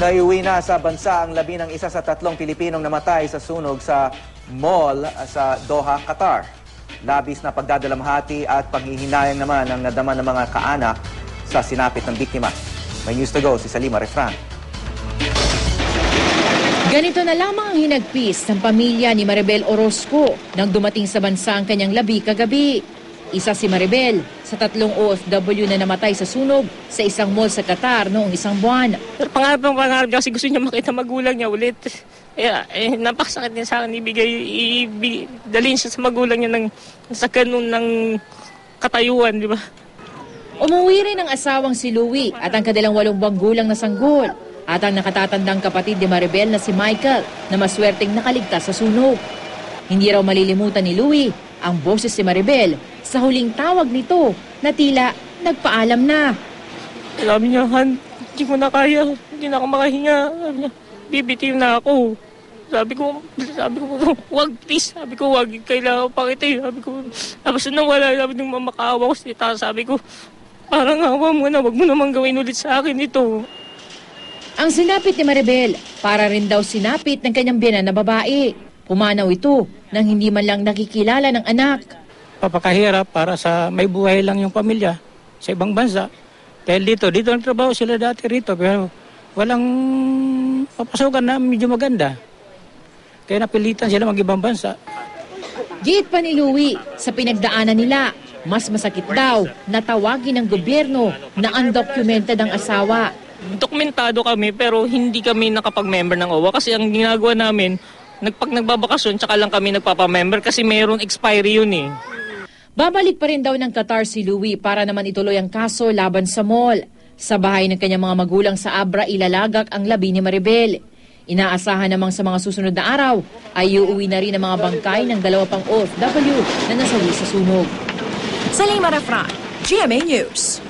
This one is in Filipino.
Naiuwi na sa bansa ang labi ng isa sa tatlong Pilipinong namatay sa sunog sa mall sa Doha, Qatar. Labis na pagdadalamhati at paghihinayang naman ang nadama ng mga kaanak sa sinapit ng biktima. May news to go si Salima Refran. Ganito na lamang ang hinagpis ng pamilya ni Maribel Orozco nang dumating sa bansa ang kanyang labi kagabi. Isa si Maribel sa tatlong OFW na namatay sa sunog sa isang mall sa Qatar noong isang buwan. Pangarap ng pangarap niya kasi gusto niya makita magulang niya ulit. Kaya eh, napakasakit din sa akin ibigay, ibig, dalhin siya sa magulang niya ng, sa ganun ng katayuan, di ba? Umuwi rin ang asawang si Louie at ang kanilang walong buwang gulang na sanggol at ang nakatatandang kapatid ni Maribel na si Michael na maswerteng nakaligtas sa sunog. Hindi raw malilimutan ni Louie ang boses si Maribel sa huling tawag nito na tila nagpaalam na. Sabi niya, Han, hindi ko na kaya, hindi na ako makahinga. Sabi niya, bibitiw na ako. Sabi ko, sabi ko, wag please. Sabi ko, wag, kailangan ko pa kita eh. Sabi ko, tapos nung wala, sabi nung mamakaawa ko tita, sabi ko, parang awa mo na, wag mo naman gawin ulit sa akin ito. Ang sinapit ni Maribel, para rin daw sinapit ng kanyang biyanan na babae. Pumanaw ito nang hindi man lang nakikilala ng anak. Papakahirap para sa may buhay lang yung pamilya sa ibang bansa. Dahil dito, dito ang trabaho sila dati rito, pero walang papasukan na medyo maganda. Kaya napilitan sila mag-ibang bansa. Giit pa ni Louie, sa pinagdaanan nila, mas masakit daw na tawagin ng gobyerno na undocumented ang asawa. Dokumentado kami pero hindi kami nakapag-member ng OWA kasi ang ginagawa namin, nagpag nagbabakasyon, tsaka lang kami nagpapamember kasi mayroon expiry yun eh. Babalik pa rin daw ng Qatar si Louie para naman ituloy ang kaso laban sa mall. Sa bahay ng kanyang mga magulang sa Abra, ilalagak ang labi ni Maribel. Inaasahan namang sa mga susunod na araw ay uuwi na rin ang mga bangkay ng dalawa pang OFW na nasawi sa sunog. Salima Refran, GMA News.